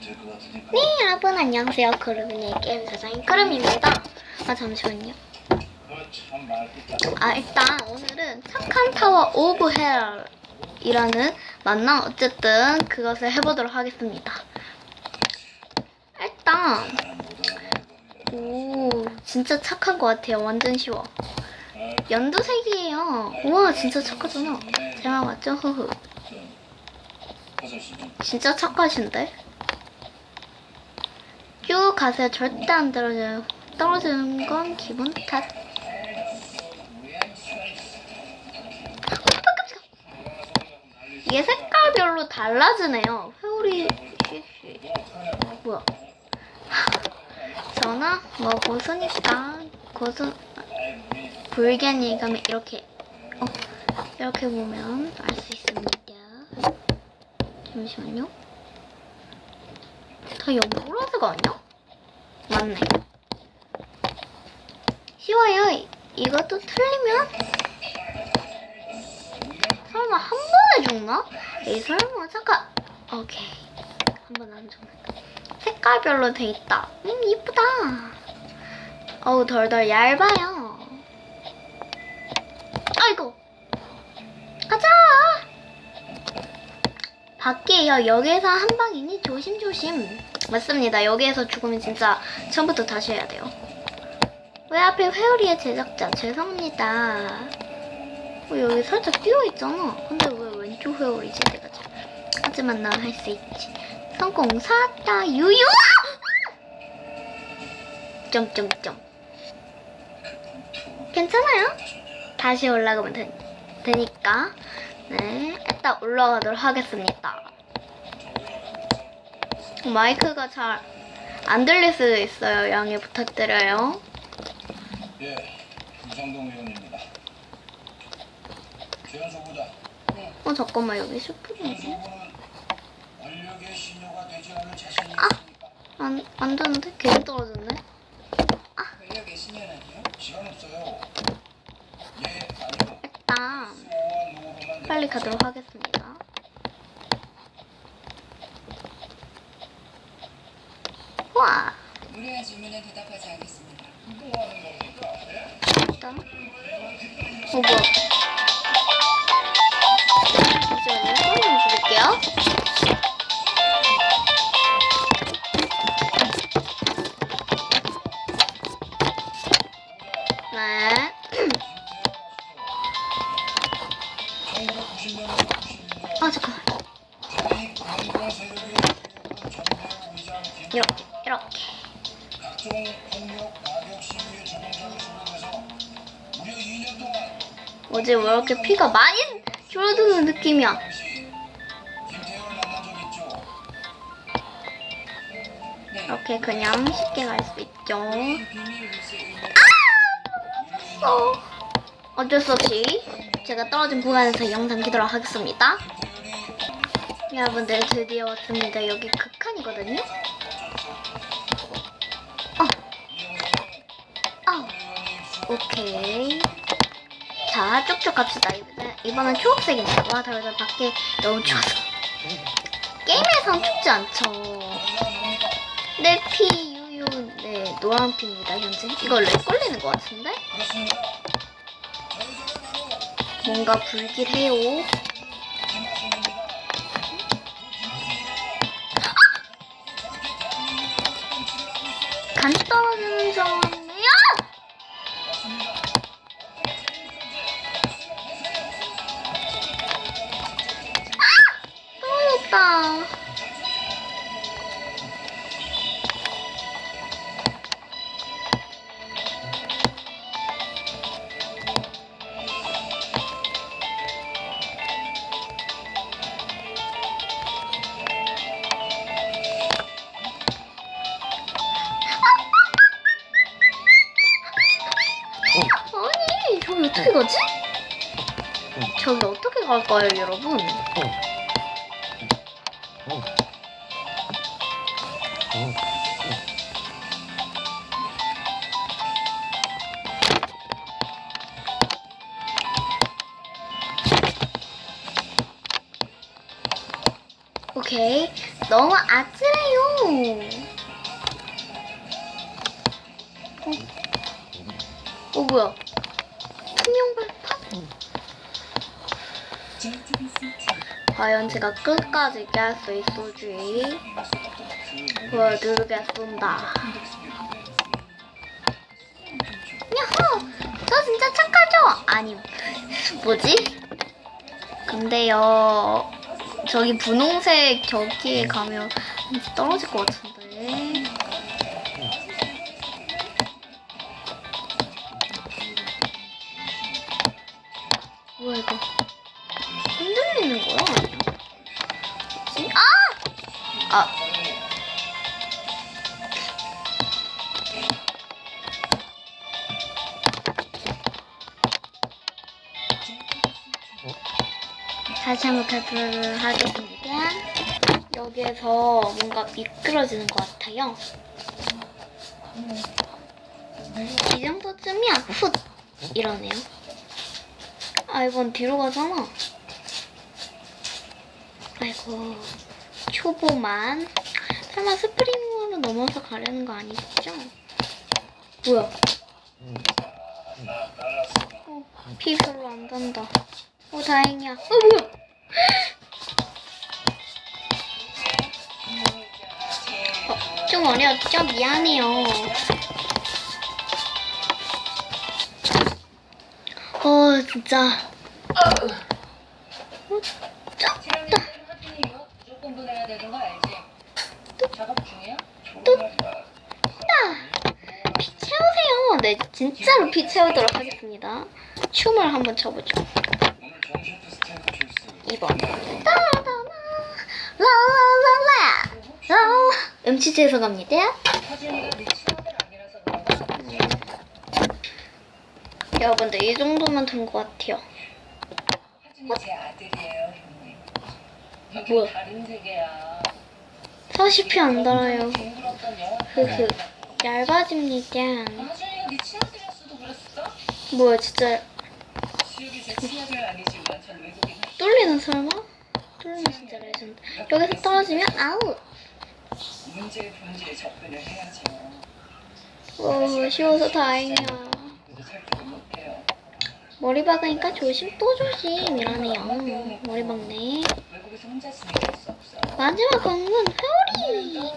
네 여러분 안녕하세요. 그루미의 게임 사장인 크름입니다. 아 잠시만요. 아 일단 오늘은 착한 타워 오브 헬이라는 맞나 어쨌든 그것을 해보도록 하겠습니다. 일단 오 진짜 착한 것 같아요. 완전 쉬워. 연두색이에요. 우와 진짜 착하잖아. 제말 맞죠? 좀. 진짜 착하신데? 쭉 가세요. 절대 안 떨어져요. 떨어지는 건 기분 탓. 이게 색깔별로 달라지네요. 회오리 뭐야? 저는 뭐 고수니까 고수 불견이 가면 이렇게 어 이렇게 보면 알 수 있습니다. 잠시만요. 다 연보라색 아니야? 맞네. 쉬워요. 이- 이것도 틀리면 설마 한 번에 죽나? 에이 설마 잠깐. 오케이. 한 번 안 죽는다. 색깔별로 돼 있다. 음 이쁘다. 어우 덜덜 얇아요. 아이고. 가자. 밖이에요. 여기에서 한 방이니 조심조심. 맞습니다. 여기에서 죽으면 진짜 처음부터 다시 해야 돼요. 왜 앞에 회오리의 제작자 죄송합니다. 어, 여기 살짝 띄어 있잖아. 근데 왜 왼쪽 회오리지 내가 잘. 하지만 난 할 수 있지. 성공 사다 유유. 점점점. 괜찮아요? 다시 올라가면 되, 되니까. 네, 일단 올라가도록 하겠습니다. 마이크가 잘 안 들릴 수도 있어요. 양해 부탁드려요. 예, 유상동 의원입니다. 최연소 보자. 어 잠깐만 여기 슈프림 최연소는 권력의 신여가 되지 않을 자신이 아. 안, 안 되는데? 괜히 떨어졌네? 권력의 신여라니요? 시간 없어요. 예, 아니요. 일단 빨리 가도록 하겠습니다. 우 와. 무례한 질문에 대답하지 않겠습니다. 일단 어 뭐야? 잠시만요 소리 좀 줄일게요? 네. 아 잠깐만 이렇게 이렇게 각종 폭력 가격 시위에 주동자로 수행해서 무려 2년 동안 어제 왜 이렇게 피가 많이 줄어드는 느낌이야. 이렇게 그냥 쉽게 갈 수 있죠 뉴스 어, 어쩔 수 없이 제가 떨어진 구간에서 영상 키도록 하겠습니다. 여러분들 드디어 왔습니다. 여기 극한이거든요. 오케이. 자, 쭉쭉 갑시다. 이번에, 이번엔 초록색입니다. 와, 달달 밖에 너무 추워서. 게임에선 춥지 않죠. 네, 피, 유유, 네, 노란 피입니다, 현재. 이거 렉 걸리는 것 같은데? 뭔가 불길해요. 간 떨어지는 상 떨어졌다. 아니, 저기 어떻게 가지? 저기 어떻게 갈까요, 여러분? 오케이. 너무 아찔해요. 어, 어 뭐야? 과연 제가 끝까지 깰수 있을지 보여드리겠습니다. 야호! 저 진짜 착하죠? 아니, 뭐지? 근데요, 저기 분홍색 저기에 가면 떨어질 것 같은데. 아! 아. 다시 한번 가도록 하겠습니다. 여기에서 뭔가 미끄러지는 것 같아요. 이 정도쯤이야. 훗! 이러네요. 아, 이건 뒤로 가잖아. 아이고, 초보만. 설마 스프링으로 넘어서 가려는 거 아니겠죠? 뭐야? 어, 피 별로 안 단다. 어, 다행이야. 어, 뭐야? 어, 좀 어려웠죠? 미안해요. 어, 진짜. 하준이 이거 보내야 되는 거 알지? 작업 중이야? 피 채우세요. 네, 진짜로 피 채우도록 하겠습니다. 춤을 한번 춰보죠. 오늘 정시 테스트 필수 2번. 따다나, 라라라 라. 라. 음치 죄송합니다. 하준이가 네 친아들 아니라서 그런가? 여러분들, 이 정도면 된 것 같아요. 하준이 제 형님. 여기 뭐야? 다른 세계야. 40피 안 달아요. 흐흐. 얇아집니다. 하준이가 네 친아들이었어도 그랬어? 뭐야, 진짜 수혁이 제 친아들 아니지 완전 외국인. 뚫리는 설마? 뚫리는 진짜 레전드. 여기서 떨어지면 아웃. 문제의 본질에 접근을 해야죠. 오, 쉬워서 다행이야. 근데 설득을 못해요. 머리 박으니까 조심 또 조심이라네요. 머리 박네. 마지막 광문 회오리.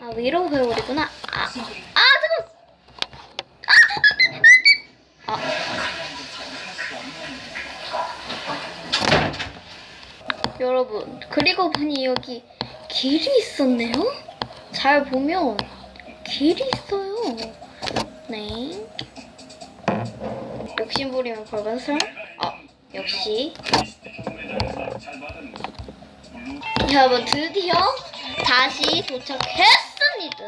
아 위로 회오리구나. 아, 아 잠깐. 아, 아. 여러분 그리고 보니 여기 길이 있었네요. 잘 보면 길이 있어요. 네. 욕심 부리면 벌건 설. 아 역시. 여러분 드디어 다시 도착했습니다.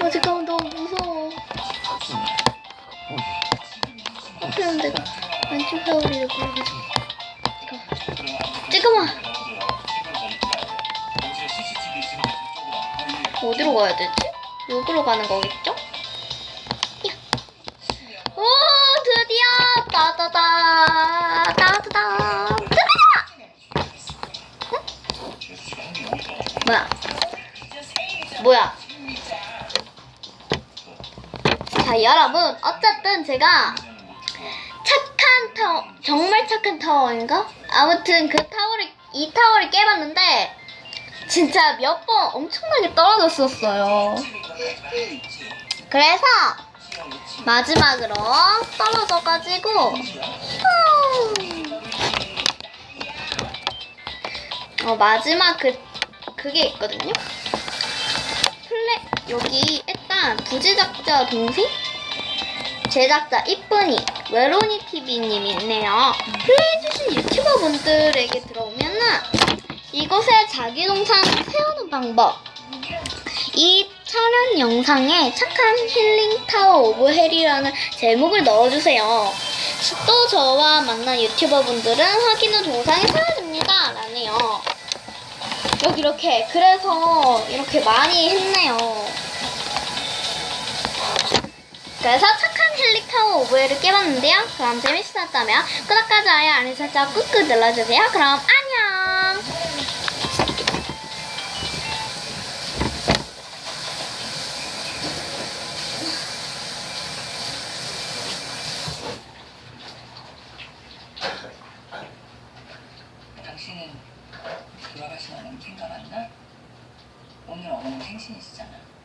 어 잠깐만 너무 무서워. 그럼 내가 왼쪽 회오리를 골라가지고 어디로 가야 되지? 여기로 가는 거겠죠? 야. 오 드디어 따다다 따다다 드디어 뭐야 뭐야 자 여러분 어쨌든 제가 착한 타워 정말 착한 타워인가? 아무튼 그 타워를 이 타워를 깨봤는데 진짜 몇 번 엄청나게 떨어졌었어요 그래서 마지막으로 떨어져가지고 음. 어 마지막 그 그게 있거든요. 플레 여기 일단 부제작자 동생 제작자 이쁜이 외로니 TV님이 있네요. 플레이해주신 유튜버 분들에게 들어오면은 이곳에 자기 동상 세우는 방법 이 촬영 영상에 착한 힐링 타워 오브 헬이라는 제목을 넣어주세요. 또 저와 만난 유튜버 분들은 확인 후 동상에 사라집니다. 라네요. 여기 이렇게 그래서 이렇게 많이 했네요. 그래서 착한 헬리타워 오브웨를 깨봤는데요. 그럼 재밌으셨다면 구독과 좋아요, 알림 설정 꾹꾹 눌러주세요. 그럼 しにしち。